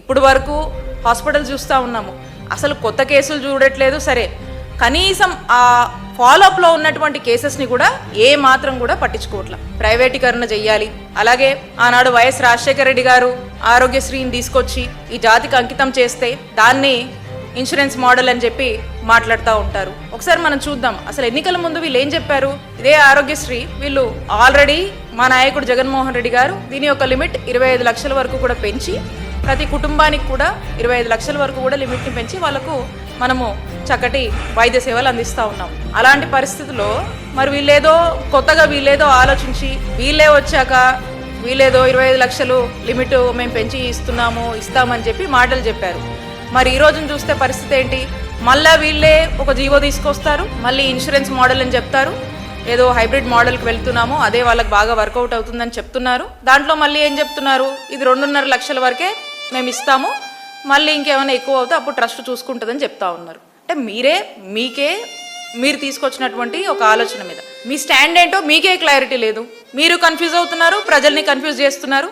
ఇప్పుడు వరకు హాస్పిటల్ చూస్తూ ఉన్నాము. అసలు కొత్త కేసులు చూడట్లేదు సరే. కనీసం ఆ ఫాలోఅప్లో ఉన్నటువంటి కేసెస్ని కూడా ఏ మాత్రం కూడా పట్టించుకోవట్లా. ప్రైవేటీకరణ చెయ్యాలి. అలాగే ఆనాడు వైఎస్ రాజశేఖర రెడ్డి గారు ఆరోగ్యశ్రీని తీసుకొచ్చి ఈ జాతికి అంకితం చేస్తే దాన్ని ఇన్సూరెన్స్ మోడల్ అని చెప్పి మాట్లాడుతూ ఉంటారు. ఒకసారి మనం చూద్దాం. అసలు ఎన్నికల ముందు వీళ్ళు ఏం చెప్పారు? ఇదే ఆరోగ్యశ్రీ. వీళ్ళు ఆల్రెడీ మా నాయకుడు జగన్మోహన్ రెడ్డి గారు దీని యొక్క లిమిట్ ఇరవై ఐదు లక్షల వరకు కూడా పెంచి ప్రతి కుటుంబానికి కూడా ఇరవై ఐదు లక్షల వరకు కూడా లిమిట్ని పెంచి వాళ్ళకు మనము చక్కటి వైద్య సేవలు అందిస్తూ ఉన్నాం. అలాంటి పరిస్థితుల్లో మరి వీళ్ళేదో కొత్తగా వీళ్ళేదో ఆలోచించి వీళ్ళే వచ్చాక వీళ్ళేదో ఇరవై ఐదు లక్షలు లిమిట్ మేము పెంచి ఇస్తున్నాము ఇస్తామని చెప్పి మాటలు చెప్పారు. మరి ఈ రోజున చూస్తే పరిస్థితి ఏంటి? మళ్ళా వీళ్ళే ఒక జీవో తీసుకొస్తారు మళ్ళీ ఇన్సూరెన్స్ మోడల్ అని చెప్తారు ఏదో హైబ్రిడ్ మోడల్కి వెళ్తున్నాము అదే వాళ్ళకి బాగా వర్కౌట్ అవుతుందని చెప్తున్నారు. దాంట్లో మళ్ళీ ఏం చెప్తున్నారు? ఇది రెండున్నర లక్షల వరకే మేము ఇస్తాము మళ్ళీ ఇంకేమైనా ఎక్కువ అవుతే అప్పుడు ట్రస్ట్ చూసుకుంటుందని చెప్తా ఉన్నారు. అంటే మీరే మీకే మీరు తీసుకొచ్చినటువంటి ఒక ఆలోచన మీద. మీ స్టాండ్ ఏంటో మీకే క్లారిటీ లేదు. మీరు కన్ఫ్యూజ్ అవుతున్నారు ప్రజల్ని కన్ఫ్యూజ్ చేస్తున్నారు.